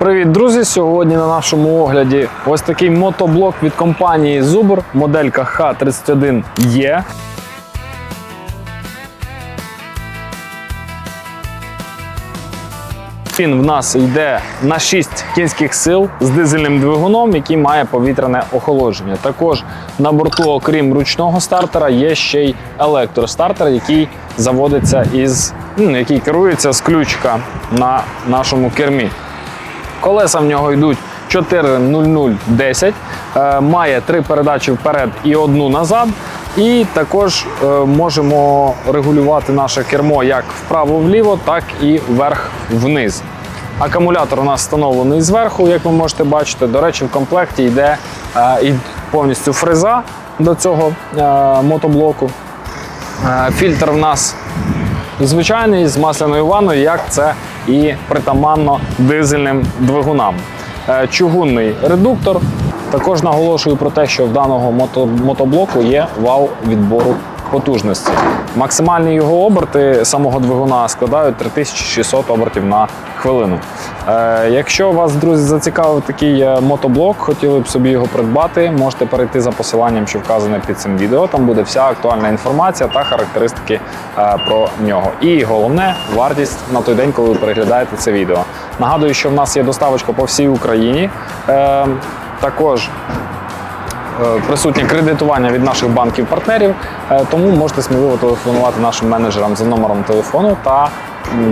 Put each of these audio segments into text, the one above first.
Привіт, друзі! Сьогодні на нашому огляді ось такий мотоблок від компанії Zubr, моделька H31E. Він в нас йде на 6 кінських сил з дизельним двигуном, який має повітряне охолодження. Також на борту, окрім ручного стартера, є ще й електростартер, який заводиться із ну, який керується з ключка на нашому кермі. Колеса в нього йдуть 4.0010, е, має три передачі вперед і одну назад. І також е, можемо регулювати наше кермо як вправо-вліво, так і вверх-вниз. Акумулятор у нас встановлений зверху, як ви можете бачити. До речі, в комплекті йде е, повністю фреза до цього мотоблоку. Фільтр в нас звичайний з масляною ванною, як це і притаманно дизельним двигунам. Е, Чугунний редуктор. Також наголошую про те, що в даного мотоблоку є вал відбору потужності. Максимальні його оберти самого двигуна складають 3600 обертів на хвилину. Е, якщо вас, друзі, зацікавив такий е, мотоблок, хотіли б собі його придбати, можете перейти за посиланням, що вказане під цим відео. Там буде вся актуальна інформація та характеристики е, про нього. І головне вартість на той день, коли ви переглядаєте це відео. Нагадую, що в нас є доставочка по всій Україні. Е, також присутнє кредитування від наших банків-партнерів, е, тому можете сміливо телефонувати нашим менеджерам за номером телефону та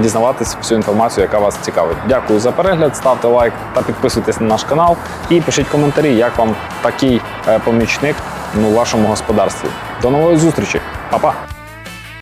дізнаватись всю інформацію, яка вас цікавить. Дякую за перегляд, ставте лайк та підписуйтесь на наш канал і пишіть коментарі, як вам такий е, помічник ну, у вашому господарстві. До нової зустрічі, Па-па!